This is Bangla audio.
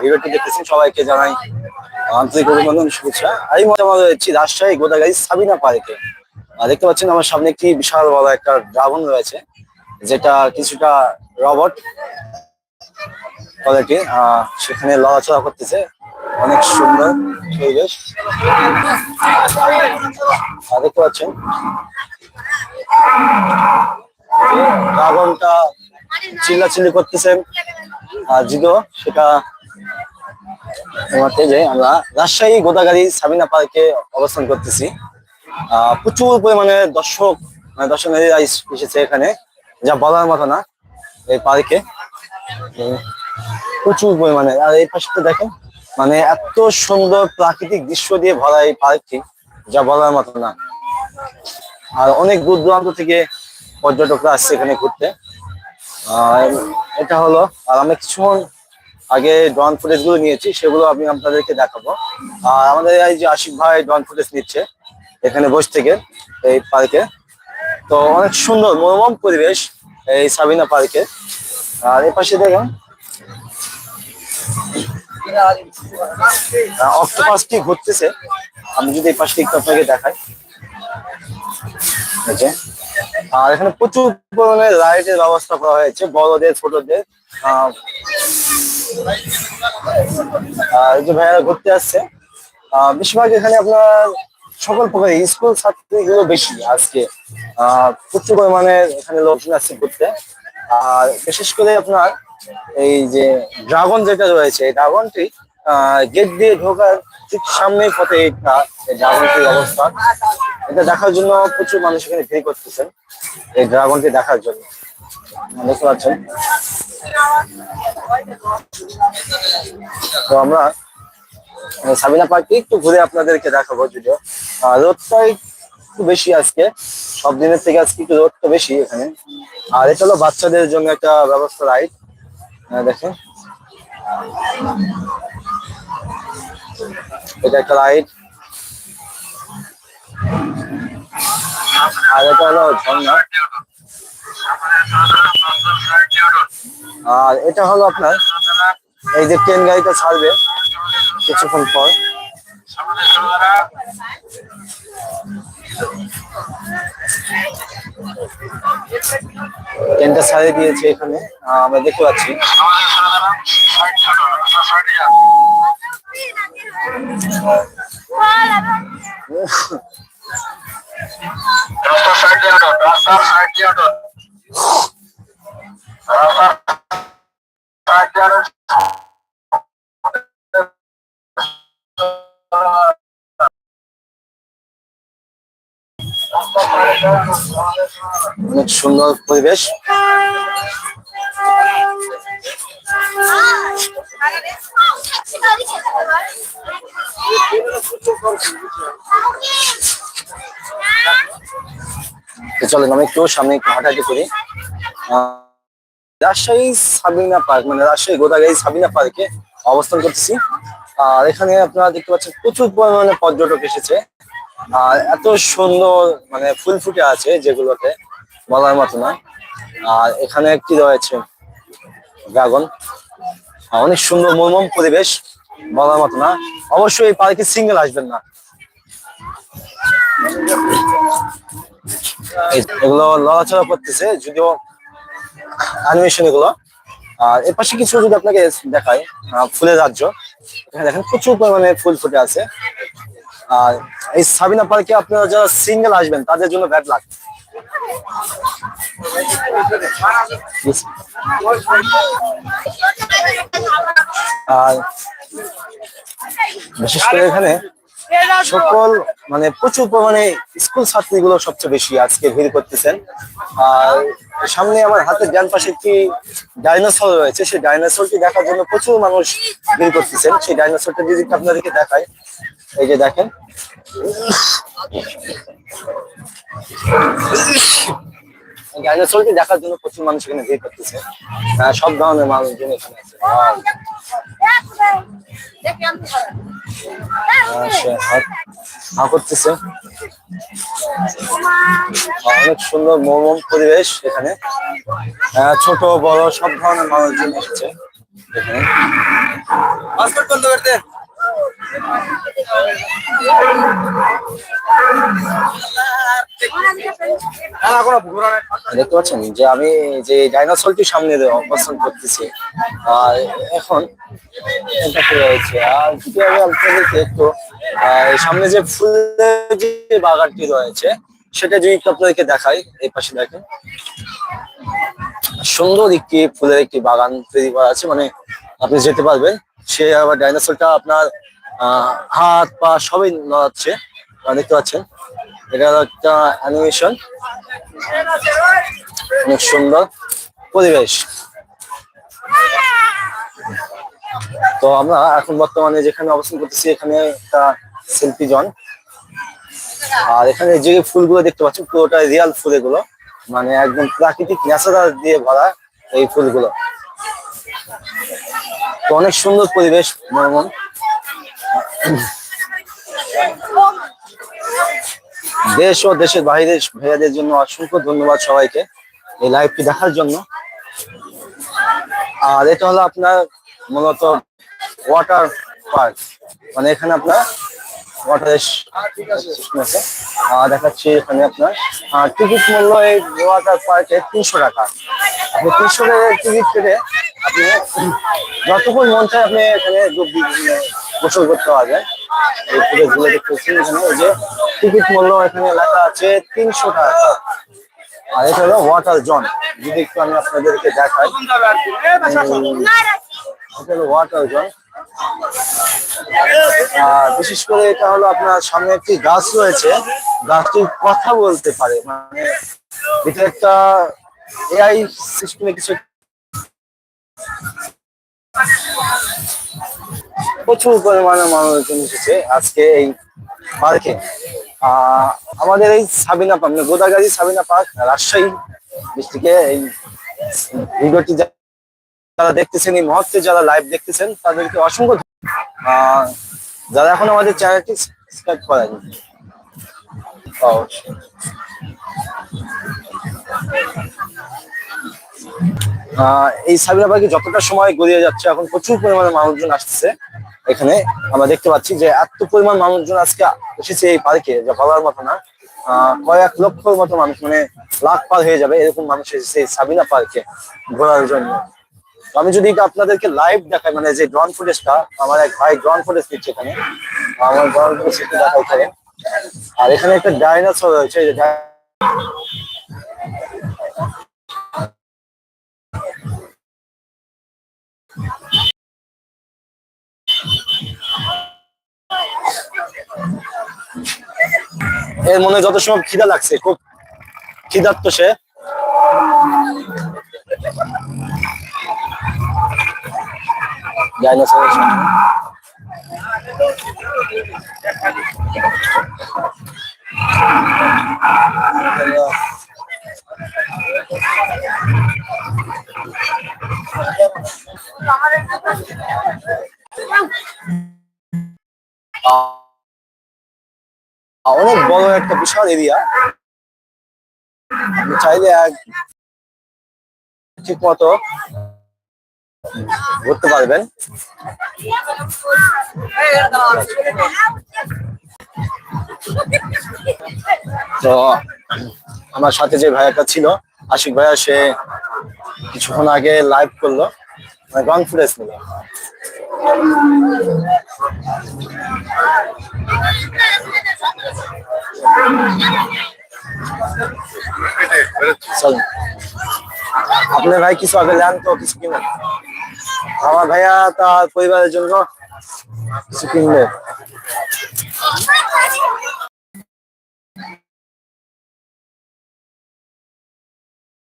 ভিডিওটি দেখতেছেন সবাইকে জানাই আন্তরিক অভিনন্দন, শুভেচ্ছা। আমি মতামত রয়েছি রাজশাহী গোদাগাড়ি সাবিনা পার্কে। দেখতে পাচ্ছেন আমার সামনে একটি বিশাল বড় একটা ড্রাগন রয়েছে, যেটা কিছুটা রবট কোয়ালিটি সেখানে লড়াচড়া করতেছে। অনেক সুন্দর পরিবেশ। দেখতে পাচ্ছেন ড্রাগনটা চিল্লাচিল্লি করতেছেন আর যদিও সেটা তোমাতে যে আমরা রাজশাহী গোদাগাড়ি সাবিনা পার্কে অবস্থান করতেছি। প্রচুর পরিমাণে দর্শক মানে দর্শনার্থীরা এসেছে এখানে যা বলার মতো না এই পার্কে। প্রচুর পরিমাণে। আর এই পাশে দেখেন মানে এত সুন্দর প্রাকৃতিক দৃশ্য দিয়ে ভরা এই পার্কটি যা বলার মতো না। আর অনেক দূর দূরান্ত থেকে পর্যটকরা আসছে এখানে ঘুরতে। আহ, এটা হলো আর আমি কিছুক্ষণ আগে ড্রন ফুটেজগুলো নিয়েছি, সেগুলো আমি আপনাদেরকে দেখাবো। আর আমাদের এই যে আশিক ভাই ড্রন ফুটেজ নিচ্ছে, এখানে বসে থেকে এই পার্কে তো অনেক সুন্দর, মনোরম পরিবেশ এই সাবিনা পার্কে আর এই পাশে দেখেন। অক্টোপাসটি ঘুরতেছে। আমি যদি এই পাশে একটু আপনাকে দেখাই। আর এখানে প্রচুর পরিমাণে লাইটের ব্যবস্থা করা হয়েছে, বড়দের, ছোটদের। এই যে ভাইয়ারা ঘুরতে আসছে বেশিরভাগ এখানে আপনার সকল প্রকার স্কুল ছাত্রীগুলো বেশি আজকে। প্রচুর পরিমাণে এখানে লোকজন আসছে ঘুরতে। আর বিশেষ করে আপনার এই যে ড্রাগন যেটা রয়েছে, এই ড্রাগনটি গেট দিয়ে ঢোকার ঠিক সামনে পথে এই ড্রাগনটির অবস্থা। এটা দেখার জন্য প্রচুর মানুষ এখানে ভিড় করতেছেন এই ড্রাগনটি দেখার জন্য। পাচ্ছেন তো আমরা সাবিনা পার্কে একটু ঘুরে আপনাদেরকে দেখাবো যদিও। রোদটা একটু বেশি আজকে। সব দিনের থেকে আজকে একটু রোদটা বেশি এখানে। আর এটা হলো বাচ্চাদের জন্য একটা ব্যবস্থা রাইড। দেখেন। এটা একটা রাইড। আর এটা হলো ঝর্ণা। আর এটা হলো আপনার এই যে ট্রেন গাড়িটা ছাড়বে কিছুক্ষণ পর। ট্রেনটা ছাড়িয়ে দিয়েছে এখানে। আমরা দেখতে পাচ্ছি। রাস্তার সাইড দিয়ে হাঁটো রাস্তার সাইড দিয়ে অনেক সুন্দর পরিবেশ। চলেন আমি একটু সামনে একটু হাঁটাহাঁটি করি। রাজশাহী সাবিনা পার্ক মানে রাজশাহী গোদাগাড়ি সাবিনা পার্কে অবস্থান করতেছি। আর এখানে আপনারা দেখতে পাচ্ছেন প্রচুর পরিমাণে পর্যটক এসেছে। আর এত সুন্দর মানে ফুল ফুটে আছে যেগুলোতে, বলার মতো না। আর এখানে একটি রয়েছে ড্রাগন। অনেক সুন্দর মনোরম পরিবেশ, বলার মতো না। অবশ্যই এই পার্কে সিঙ্গেল আসবেন না। এগুলো লড়াচড়া করতেছে, যদিও অ্যানিমেশন এগুলো। আর এর পাশে কিছু যদি আপনাকে দেখায় ফুলের রাজ্য। এখানে দেখেন প্রচুর পরিমাণে ফুল ফুটে আছে। আর এই সাবিনা পার্কে আপনারা যারা সিঙ্গেল আসবেন, তাদের জন্য ব্যাড লাগ আর বিশেষ করে এখানে সকল মানে প্রচুর পরিমাণে স্কুল ছাত্রীগুলো সবচেয়ে বেশি আজকে ভিড় করতেছেন। আর সামনে আমার হাতের ডান পাশে একটি ডাইনোসর রয়েছে। সেই ডাইনোসরটি দেখার জন্য প্রচুর মানুষ ভিড় করতেছেন। সেই ডাইনোসরটা যদি আপনাদেরকে দেখায় এই যে দেখেন। ডাইনোসরটি দেখার জন্য প্রচুর মানুষ এখানে ভিড় করতেছে। সব ধরনের মানুষজন এখানে আছে। হা করতেছে। অনেক সুন্দর মনোরম পরিবেশ এখানে। ছোট বড় সব ধরনের মানুষজন এসেছে এখানে। দেখতে পাচ্ছেন যে আমি যে ডাইনোসরটির সামনে অবস্থান করতেছি, আর এখন রয়েছে আর যদি আমি একটু সামনে যে ফুলের যে বাগানটি রয়েছে, সেটা যদি একটু আপনাদেরকে দেখাই, এই পাশে দেখেন। সুন্দর একটি ফুলের একটি বাগান তৈরি করা আছে মানে আপনি যেতে পারবেন। সে আবার ডাইনোসরটা আপনার হাত, পা সবই নড়াচ্ছে দেখতে পাচ্ছেন। এটা একটা অ্যানিমেশন অনেক সুন্দর পরিবেশ। তো আমরা এখন বর্তমানে যেখানে অবস্থান করতেছি, এখানে একটা সেলফি জন। আর এখানে যে ফুলগুলো দেখতে পাচ্ছেন, পুরোটা রিয়াল ফুল এগুলো। মানে একদম প্রাকৃতিক ন্যাচারাল দিয়ে ভরা এই ফুলগুলো। তো অনেক সুন্দর পরিবেশ মনমন দেশ ও দেশের বাইরের ভাইয়াদের জন্য অসংখ্য ধন্যবাদ সবাইকে এই লাইভটি দেখার জন্য। আর এটা হলো আপনার মূলত ওয়াটার পার্ক মানে এখানে আপনার ওয়াটার আর দেখাচ্ছি এখানে আপনার টিকিট মূল্য এই ওয়াটার পার্কে তিনশো টাকা। আপনি তিনশো টাকার টিকিট কেটে আপনি যতক্ষণ মন চায় আপনি এখানে গোসল করতে পারবেন এই ফুটে ঘুরে দেখতেছেন এখানে। ওই যে টিকিট মূল্য এখানে লেখা আছে তিনশো টাকা। আর এটা হলো ওয়াটার জন। যদি একটু আমি আপনাদেরকে দেখাই। এটা হলো ওয়াটার জন। আর বিশেষ করে এটা হলো আপনার সামনে একটি গাছ রয়েছে। গাছটি কথা বলতে পারে। মানে এটা একটা এআই সিস্টেমে কিছু প্রচুর পরিমাণে মানুষজন এসেছে আজকে এই পার্কে। আমাদের এই সাবিনা পার্ক মানে গোদাগাড়ি সাবিনা পার্ক, রাজশাহী ডিস্ট্রিক্টে এই ভিডিওটি যারা দেখতেছেন, এই মুহূর্তে যারা লাইভ দেখতেছেন, তাদেরকে অসংখ্য যারা এখন আমাদের চ্যানেলটি সাবস্ক্রাইব করেনি এই সাবিনা পার্কে যতটা সময় গড়িয়ে যাচ্ছে, এখন প্রচুর পরিমাণে মানুষজন আসতেছে। এখানে আমরা দেখতে পাচ্ছি যে এত পরিমাণ মানুষজন আজকে এসেছে এই পার্কে যা বলার মতো না। কয়েক লক্ষর মতো মানুষ মানে লাখ পার হয়ে যাবে এরকম মানুষ এসেছে এই সাবিনা পার্কে ঘোরার জন্য। আমি যদি আপনাদেরকে লাইভ দেখাই মানে যে ড্রোন ফুটেজটা আমার এক ভাই ড্রোন ফুটেজ দিচ্ছে এখানে। আমার ড্রোন ফুটেজ দেখাই এখানে। আর এখানে একটা ডাইনোসর রয়েছে এর মনে যত সময় খিদা লাগছে খুব খিদার্ত সে। ডাইনোসরের সামনে আহ, অনেক বড় একটা বিশাল এরিয়া চাইলে ঠিক মতো ঘুরতে পারবেন। তো আমার সাথে যে ভাইয়াটা ছিল, আশিক ভাইয়া, সে কিছুক্ষণ আগে লাইভ করল। মানে গন ফুটেজ চল। আপনার ভাই কিছু আগে নেন তো, কিছু কিনেন? আমার ভাইয়া তার পরিবারের জন্য কিছু কিনবে।